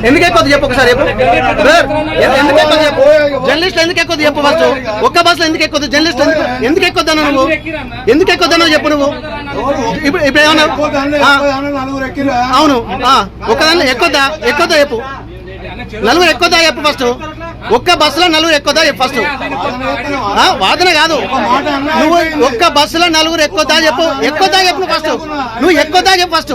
ఎక్కువ చెప్పు ఒకసారి చెప్పు. ఎందుకు ఎక్కువ చెప్పు. జర్నలిస్ట్ ఎందుకు ఎక్కువ చెప్పు ఫస్ట్ ఒక్క బస్సులో ఎందుకు ఎక్కువ జర్నలిస్ట్ ఎందుకు ఎందుకు ఎక్కువద్దన్నా నువ్వు? ఎందుకు ఎక్కువద్దన్నావు చెప్పు నువ్వు? ఇప్పుడు ఇప్పుడు ఏమన్నా ఆ, అవును. ఒకదాన్ని ఎక్కువద్దా ఎక్కువద్దా చెప్పు. నలుగురు ఎక్కువదా చెప్పు ఫస్ట్ ఒక్క బస్సులో నలుగురు ఎక్కువదా చెప్పు ఫస్ట్ ఆ, వాదన కాదు. నువ్వు ఒక్క బస్సులో నలుగురు ఎక్కువదా చెప్పు? ఎక్కువదా చెప్పు ఫస్ట్ నువ్వు ఎక్కువదా చెప్పు ఫస్ట్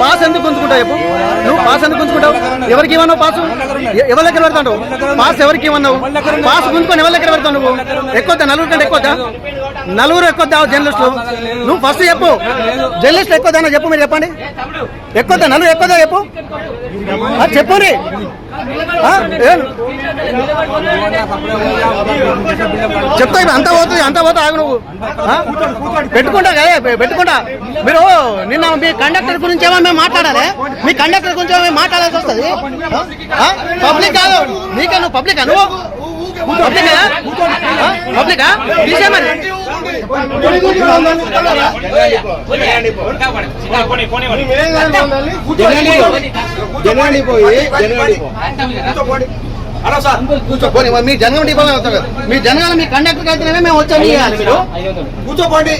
పాస్ ఎందుకు ఉంచుకుంటావు చెప్పు? నువ్వు పాస్ ఎందుకు ఉంచుకుంటావు? ఎవరికి ఇవ్వన్నావు పాస్? ఎవరి దగ్గర పెడతావు పాస్ ఎవరికి ఇవ్వన్నావు పాస్ గుంజుకొని ఎవరి దగ్గర పెడతావు నువ్వు? ఎక్కువ నలుగురు కంటే ఎక్కువ నలుగురు ఎక్కువ జర్నలిస్టులు. నువ్వు ఫస్ట్ చెప్పు. జర్నలిస్టులు ఎక్కువ చెప్పు మీరు చెప్పండి. ఎక్కువ నలుగురు ఎక్కువదా చెప్పు. ఆ, చెప్పుని. చెప్తా అంతా పోతుంది అంతా పోతా ఆగు నువ్వు. పెట్టుకుంటా కదా పెట్టుకుంటా. మీరు నిన్న మీ కండక్టర్ గురించి ఏమో మేము మాట్లాడాలి? మీ కండక్టర్ గురించి ఏమో మేము మాట్లాడాల్సి వస్తుంది? పబ్లిక్ కాదు. నీకే నువ్వు పబ్లిక్? నువ్వు? పబ్లిక్ పబ్లికా తీసే మరి జనాన్ని పోయి జనాన్ని పోనీ, మరి మీ జనగం డిపోలో మీ జనగాల మీ కండక్టర్ అయితే మేము వచ్చాము మీరు. కూర్చోపోండి